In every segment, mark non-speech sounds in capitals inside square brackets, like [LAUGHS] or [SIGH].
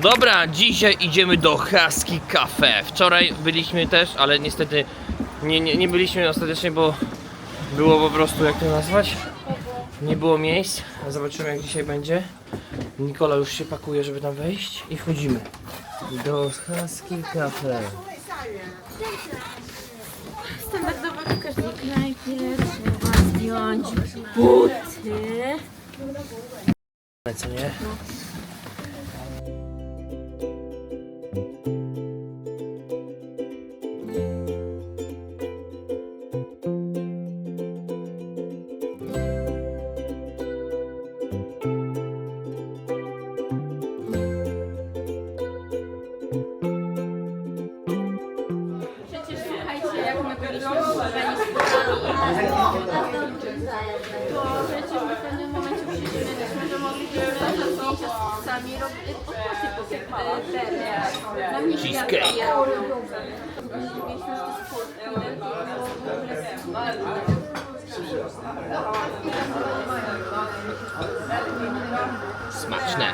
Dobra, dzisiaj idziemy do Husky Cafe. Wczoraj byliśmy też, ale niestety nie, nie, nie byliśmy ostatecznie, bo było po prostu, jak to nazwać? Nie było miejsc. Zobaczymy jak dzisiaj będzie. Nikola już się pakuje, żeby tam wejść i wchodzimy do Husky Cafe. Standardowo pokaźnik najpierw trzeba zdjąć buty. Co nie? Przecież ogóle Smaczne.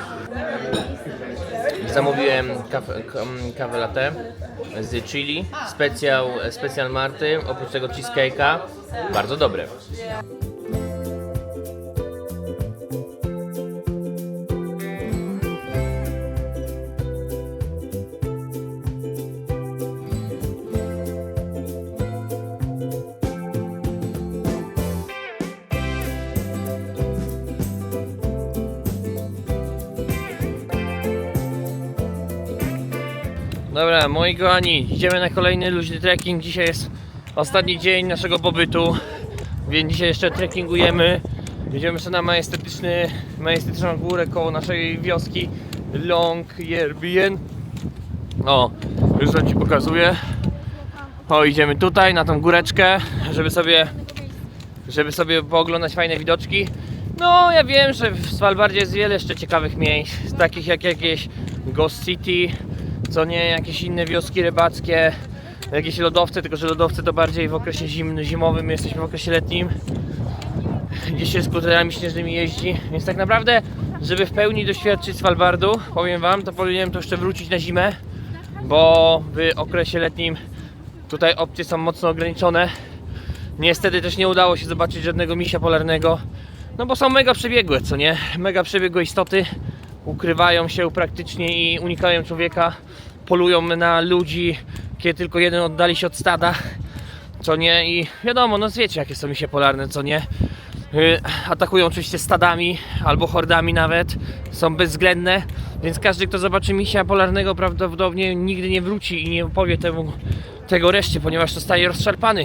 Zamówiłem kawę latte z chili, specjal, specjal Marty, oprócz tego cheesecake'a. Bardzo dobre. Dobra, moi kochani, idziemy na kolejny luźny trekking. Dzisiaj jest ostatni dzień naszego pobytu, więc dzisiaj jeszcze trekkingujemy. Idziemy sobie na majestetyczny, majestetyczną górę koło naszej wioski Long Yerbien. O, już wam ci pokazuję. O, idziemy tutaj na tą góreczkę, żeby sobie, żeby sobie pooglądać fajne widoczki. No, ja wiem, że w Svalbardzie jest wiele jeszcze ciekawych miejsc, takich jak jakieś Ghost City, co nie, jakieś inne wioski rybackie, jakieś lodowce, tylko że lodowce to bardziej w okresie zimnym, zimowym, my jesteśmy w okresie letnim, gdzie się skuterami śnieżnymi jeździ, więc tak naprawdę, żeby w pełni doświadczyć Svalbardu, powiem wam, to powinienem to jeszcze wrócić na zimę, bo w okresie letnim tutaj opcje są mocno ograniczone. Niestety też nie udało się zobaczyć żadnego misia polarnego, no bo są mega przebiegłe, co nie? Mega przebiegłe istoty, ukrywają się praktycznie i unikają człowieka, polują na ludzi, kiedy tylko jeden oddali się od stada, co nie? I wiadomo, no wiecie jakie są misie polarne, co nie? Yy, Atakują oczywiście stadami albo hordami nawet, są bezwzględne, więc każdy kto zobaczy misia polarnego prawdopodobnie nigdy nie wróci i nie opowie temu, tego reszcie, ponieważ zostaje rozszarpany,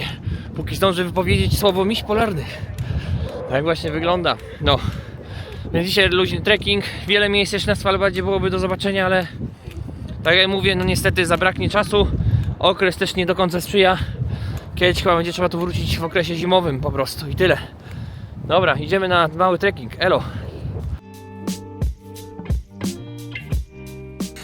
póki zdąży wypowiedzieć słowo miś polarny. Tak właśnie wygląda. No. Więc dzisiaj luźny trekking. Wiele miejsc jeszcze na Svalbardzie byłoby do zobaczenia, ale tak jak mówię, no niestety zabraknie czasu. Okres też nie do końca sprzyja. Kiedyś chyba będzie trzeba tu wrócić w okresie zimowym po prostu i tyle. Dobra, idziemy na mały trekking. Elo.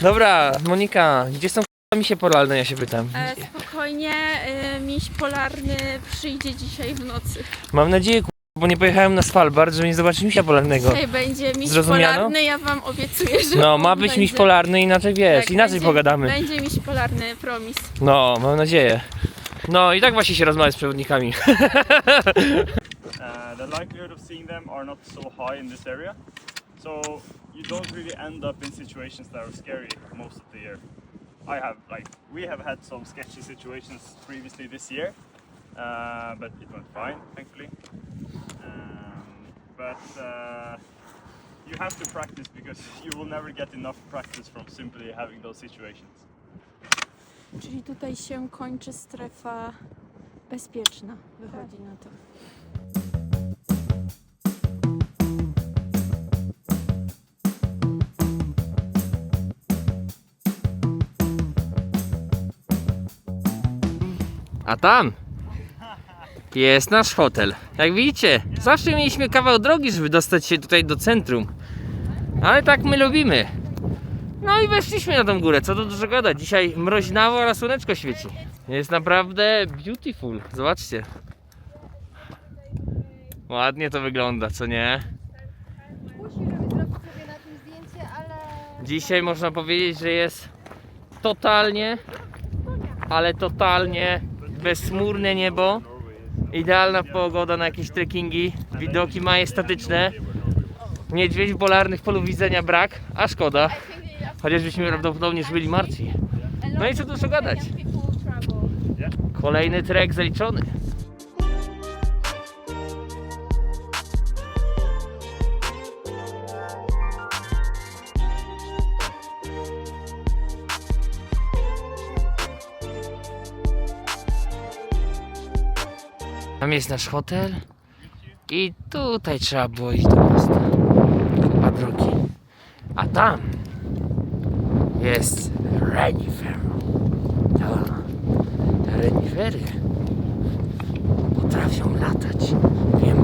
Dobra, Monika, gdzie są misie polarne, ja się pytam. E, spokojnie, e, miś polarny przyjdzie dzisiaj w nocy. Mam nadzieję, bo nie pojechałem na Svalbard, żeby nie zobaczyć misia polarnego. Dzisiaj będzie miś Zrozumiano? polarny, ja wam obiecuję, że No, on ma być miś będzie. polarny, inaczej wiesz, Tak, inaczej będzie, pogadamy. Będzie miś polarny, promis. No, mam nadzieję. No i tak właśnie się rozmawia z przewodnikami. [LAUGHS] Uh, the likelihood of seeing them are not so high in this area. So you don't really end up in situations that are scary most of the year. I have like we have had some sketchy situations previously this year, uh, but it went fine, thankfully. Um, but uh, you have to practice because you will never get enough practice from simply having those situations. Czyli tutaj się kończy strefa bezpieczna, wychodzi na to. A tam jest nasz hotel. Jak widzicie, zawsze mieliśmy kawał drogi, żeby dostać się tutaj do centrum. Ale tak my lubimy. No i weszliśmy na tą górę, co tu dużo gadać. Dzisiaj mroźnawo, ale słoneczko świeci. Jest naprawdę beautiful. Zobaczcie. Ładnie to wygląda, co nie? Dzisiaj można powiedzieć, że jest totalnie, ale totalnie bezchmurne niebo. Idealna pogoda na jakieś trekkingi, widoki majestatyczne. Niedźwiedź polarnych polu widzenia brak, a szkoda. Chociaż byśmy prawdopodobnie już byli martwi. No i co dużo gadać. Kolejny trek zaliczony. Tam jest nasz hotel i tutaj trzeba było iść do miasta. Chyba drogi. A tam jest renifer. To, renifery potrafią latać. Wiemy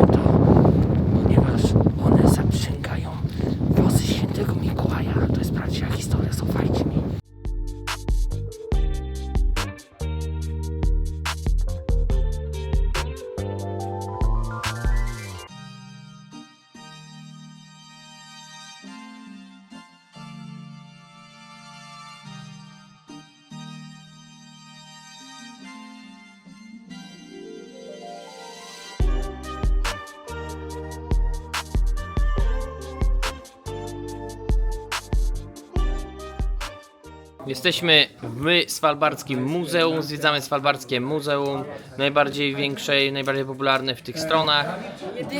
Jesteśmy w Svalbardskim Muzeum, zwiedzamy Svalbardskie Muzeum, najbardziej większe i najbardziej popularne w tych stronach.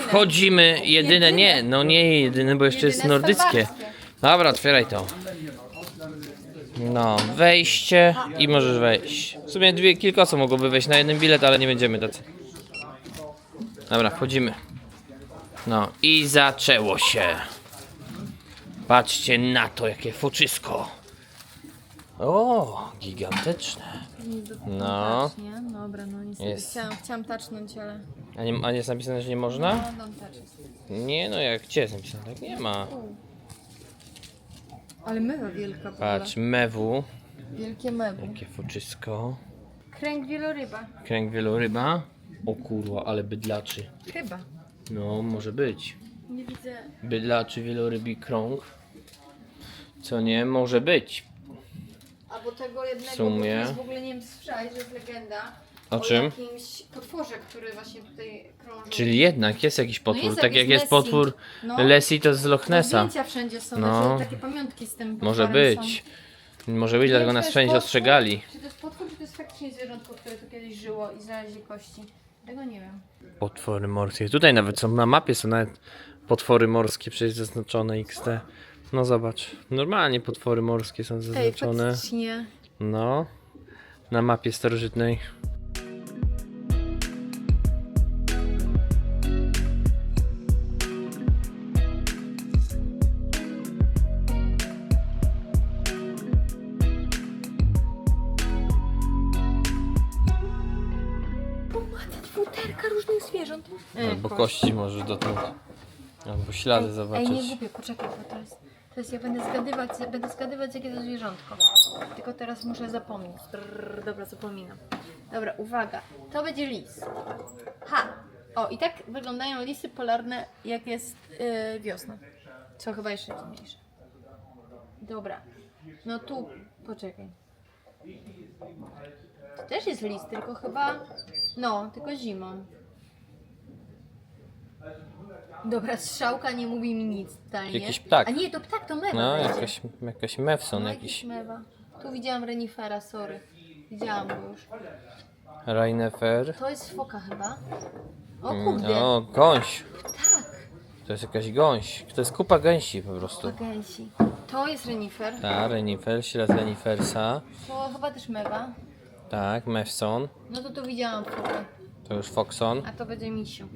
Wchodzimy, jedyne, nie, no nie jedyne, bo jeszcze jest nordyckie. Dobra, otwieraj to. No, wejście i możesz wejść. W sumie dwie, kilka osób mogłoby wejść na jeden bilet, ale nie będziemy tacy. Dobra, wchodzimy. No i zaczęło się. Patrzcie na to, jakie foczysko. O, gigantyczne. No. Nie? Dobra, no niestety. Jest. Chciałam, chciałam tacznąć, ale... A, nie, a nie jest napisane, że nie można? No, don't touch it. Nie, no jak gdzie jest napisane? Tak nie ma. Ale mewa wielka w Patrz, mewu. Wielkie mewy. Jakie foczysko. Kręg wieloryba. Kręg wieloryba. O kurwa, ale bydlaczy. Chyba. No, może być. Nie widzę. Bydlaczy wielorybi krąg. Co nie, może być. Albo tego jednego, W sumie. bo to jest w ogóle nie wiem, słyszałeś, że jest legenda. O czym? jakimś potworze, który właśnie tutaj krąży. Czyli jednak jest jakiś potwór. jest tak jak jest Nessie. potwór No. Leslie, to z Loch No, Nessa. Zdjęcia wszędzie są, No. takie pamiątki z tym Może potworem być. Są. Może być, dlatego nas wszędzie potwór, ostrzegali. Czy to jest potwór, czy to jest faktycznie zwierzątko, które tu kiedyś żyło i znaleźli kości? Tego nie wiem. Potwory morskie. Tutaj nawet są na mapie, są nawet potwory morskie przecież zaznaczone XT. No zobacz, normalnie potwory morskie są zaznaczone. faktycznie. No, na mapie starożytnej. Futerka różnych zwierząt. Albo kości możesz dotknąć. Albo ślady Ej, nie zobaczyć. głupie, bo to jest... To jest, ja będę zgadywać, będę zgadywać jakie to zwierzątko. Tylko teraz muszę zapomnieć. Trrr, dobra, zapominam. Dobra, uwaga. To będzie lis. Ha! O, i tak wyglądają lisy polarne, jak jest yy, wiosna. Co chyba jeszcze dziwniejsze. Dobra. No tu, poczekaj. To też jest lis, tylko chyba... No, tylko zimą. Dobra, strzałka nie mówi mi nic totalnie. Jakiś ptak. A nie, to ptak, to mewa No, będzie. jakaś, jakaś mewson No, jakiś. mewa. Tu widziałam renifera, sorry. Widziałam go już. Rainefer. To jest foka chyba. O Mm, kurde. O, gąś. Tak. To jest jakaś gąś. To jest kupa gęsi po prostu. To gęsi. To jest renifer. Tak, renifer, ślad renifersa. To chyba też mewa. Tak, mewson. No to tu widziałam fokę. To już foxon. A to będzie misiu.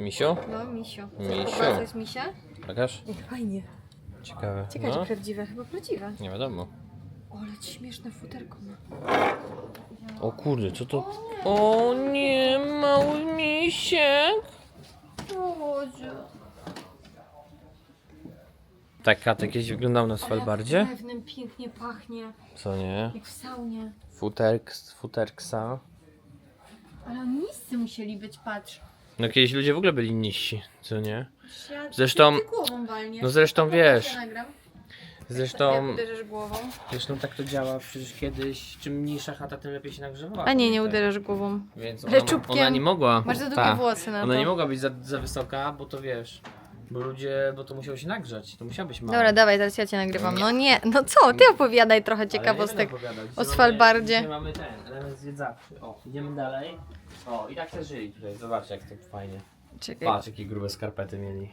Misiu? No, misiu. Misiu. To jest misia? Pokaż. Fajnie. Ciekawe. Ciekawe, No, czy prawdziwe. Chyba prawdziwe. nie wiadomo. O, ale śmieszne futerko ma. O kurde, co to? O nie, mały misiek. Boże. Tak, katek kiedyś wyglądał na Svalbardzie? Pewnym pięknie pachnie. Co nie? Jak w saunie. Futerks, futerksa. Ale oni niscy musieli być, patrz. No kiedyś ludzie w ogóle byli niżsi, co nie? Ja Zresztą- ty głową walnie. No zresztą wiesz, ja nagram. zresztą, uderzysz głową? zresztą tak to działa przecież kiedyś, czym mniejsza chata, tym lepiej się nagrzewała. A nie, nie pamiętaj. uderzysz głową. Więc Ale ona, czubkiem. ona nie mogła. Masz za długie ta, włosy na Ona to. nie mogła być za, za wysoka, bo to wiesz. Bo ludzie, bo to musiało się nagrzać, to musiała być mała. Dobra, dawaj, teraz ja cię nagrywam. No nie, no co, ty opowiadaj trochę ciekawostek. nie o Svalbardzie. Dzisiaj mamy ten element zwiedzawczy. O, idziemy dalej. O, i tak też żyli tutaj. Zobaczcie, jak to fajnie. Czekaj. Patrz, jakie grube skarpety mieli.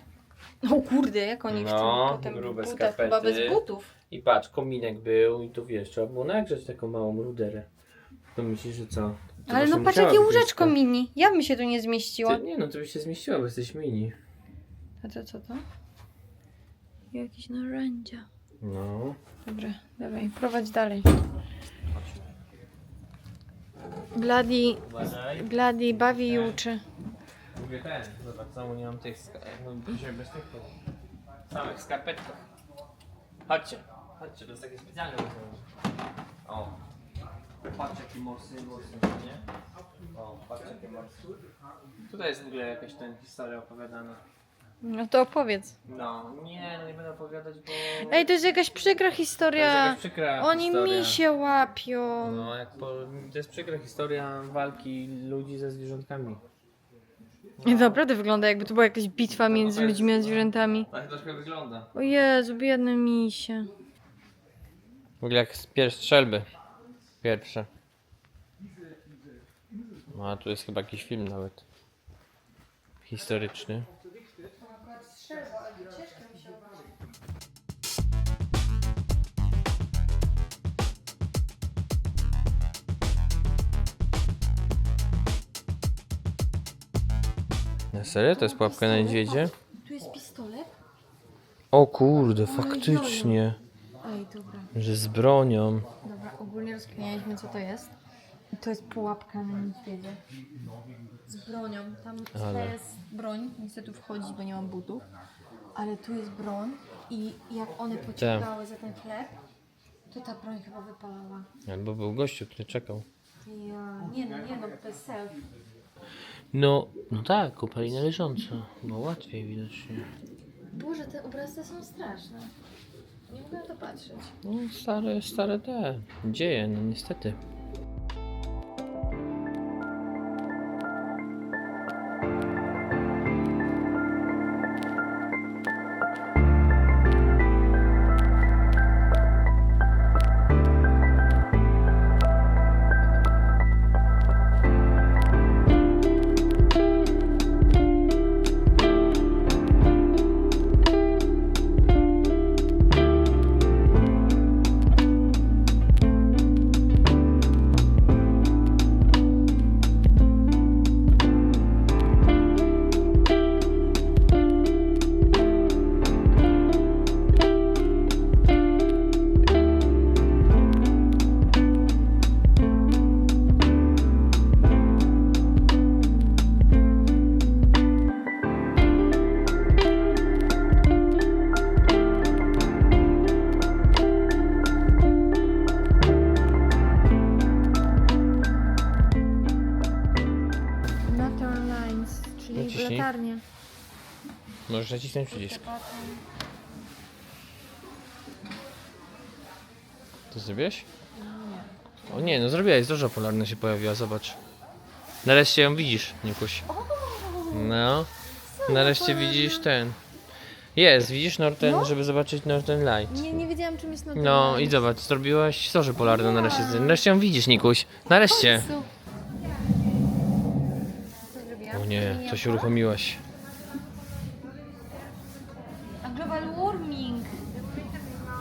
O kurde, jak oni No, chcą potem grube butach, chyba skarpety. bez butów. I patrz, kominek był i tu wiesz, trzeba było nagrzać taką małą ruderę. To myślisz, że co? To Ale właśnie no patrz musiała jakie być łóżeczko blisko. mini. Ja bym się tu nie zmieściła. Ty, nie no, to byś się zmieściła, bo jesteś mini. A to co to? Jakieś narzędzia. No. Dobra, dawaj, prowadź dalej. Bladi. Bladi bawi i uczy. Mówię ten, zobacz, czemu nie mam tych no, dzisiaj bez tych samych skarpetkach. Chodźcie, chodźcie, to jest takie specjalne rozwiązanie. O, patrz jakie morsy, morsy, nie? O, patrz jakie morsy. Tutaj jest w ogóle jakaś ten historia opowiadana. No to opowiedz. No, nie, no nie będę opowiadać, bo... Ej, to jest jakaś przykra to jest historia. jakaś przykra Oni historia. mi się łapią. No, jak po... to jest przykra historia walki ludzi ze zwierzątkami. I naprawdę wygląda jakby to była jakaś bitwa między ludźmi a zwierzętami. Tak troszkę wygląda. O Jezu, biedne misie. W ogóle jak pierwsze strzelby. Pierwsze. No a tu jest chyba jakiś film nawet. Historyczny. Na serio? To jest pułapka na niedźwiedzie? Tu jest pistolet? O kurde, faktycznie. Ej, dobra. Że z bronią. Dobra, ogólnie rozkminialiśmy co to jest. To jest pułapka na niedźwiedzie. Z bronią. Tam Ale. jest broń. Niestety wchodzić, bo nie mam butów. Ale tu jest broń i jak one pociągały za ten chleb, to ta broń chyba wypalała. Albo był gościu, który czekał. Ja... Nie no, nie no, to jest self. No, no tak, kupali na leżąco. Bo łatwiej widocznie. Boże, te obrazy są straszne. Nie mogę na to patrzeć. No, stare, stare te dzieje, no niestety. Nacisnąć przycisk. To zrobiłeś? O nie, no zrobiłeś, zorza polarna się pojawiła, zobacz. Nareszcie ją widzisz, Nikuś. No, nareszcie widzisz ten. Jest, widzisz Norten, No. żeby zobaczyć Northern Light. Nie, nie wiedziałam czym jest Northern No i Lights. zobacz, zrobiłaś zorzę polarną nareszcie. Nareszcie ją widzisz, Nikuś. Nareszcie. Jezu. Co zrobiłam? O nie, Zmieniłam coś kolor? uruchomiłaś.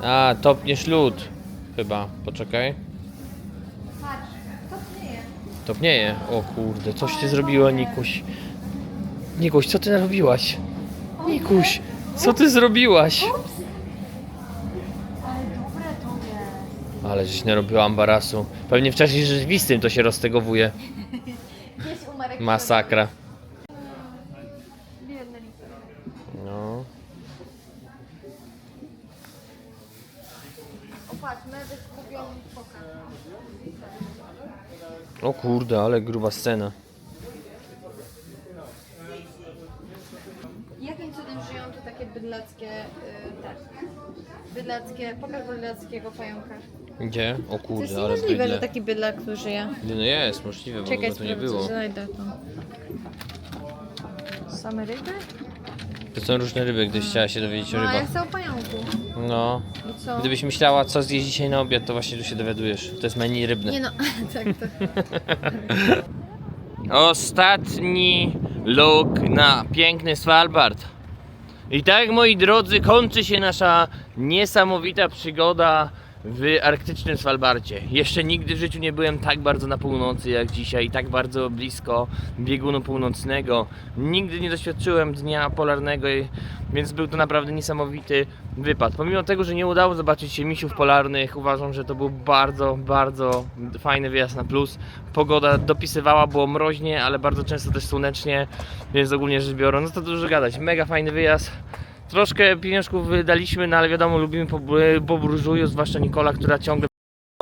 A, topniesz lód. Chyba, poczekaj. Patrz, to nie jest. Topnieje. O kurde, coś ty zrobiła, Nikuś. Nikuś, co ty narobiłaś? Nikuś, co ty zrobiłaś? Ale dobre to jest. Ale żeś narobiła ambarasu. Pewnie w czasie rzeczywistym to się roztegowuje. Gdzieś umarek. Masakra. O kurde, ale gruba scena. Jakim cudem żyją tu takie bydlackie, y, tak, bydlackie, pokaż bydlackiego pająka. Gdzie? O To jest kurde, ale niemożliwe, że taki bydlak tu żyje. Nie no jest, możliwe, bo Czekaj, to nie było. coś znajdę tu. Same ryby? To są różne ryby, gdyś chciała się dowiedzieć o No, ja rybach. chcę o pająku. No. Co? Gdybyś myślała, co zjeść dzisiaj na obiad, to właśnie tu się dowiadujesz. To jest menu rybne. Nie no, [LAUGHS] tak to. [LAUGHS] Ostatni look na piękny Svalbard. I tak, moi drodzy, kończy się nasza niesamowita przygoda w arktycznym Svalbardzie. Jeszcze nigdy w życiu nie byłem tak bardzo na północy jak dzisiaj, tak bardzo blisko biegunu północnego. Nigdy nie doświadczyłem dnia polarnego, więc był to naprawdę niesamowity wypad. Pomimo tego, że nie udało zobaczyć się misiów polarnych, uważam, że to był bardzo, bardzo fajny wyjazd na plus. Pogoda dopisywała, było mroźnie, ale bardzo często też słonecznie, więc ogólnie rzecz biorąc, no to dużo gadać. Mega fajny wyjazd. Troszkę pieniążków wydaliśmy, no ale wiadomo, lubimy po, zwłaszcza Nikola, która ciągle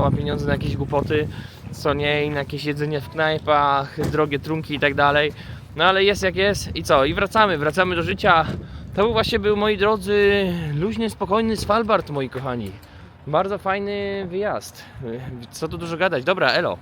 ma pieniądze na jakieś głupoty, co nie, i na jakieś jedzenie w knajpach, drogie trunki i tak dalej. No ale jest jak jest i co? I wracamy, wracamy do życia. To był właśnie był, moi drodzy, luźny, spokojny Svalbard, moi kochani. Bardzo fajny wyjazd. Co tu dużo gadać. Dobra, elo.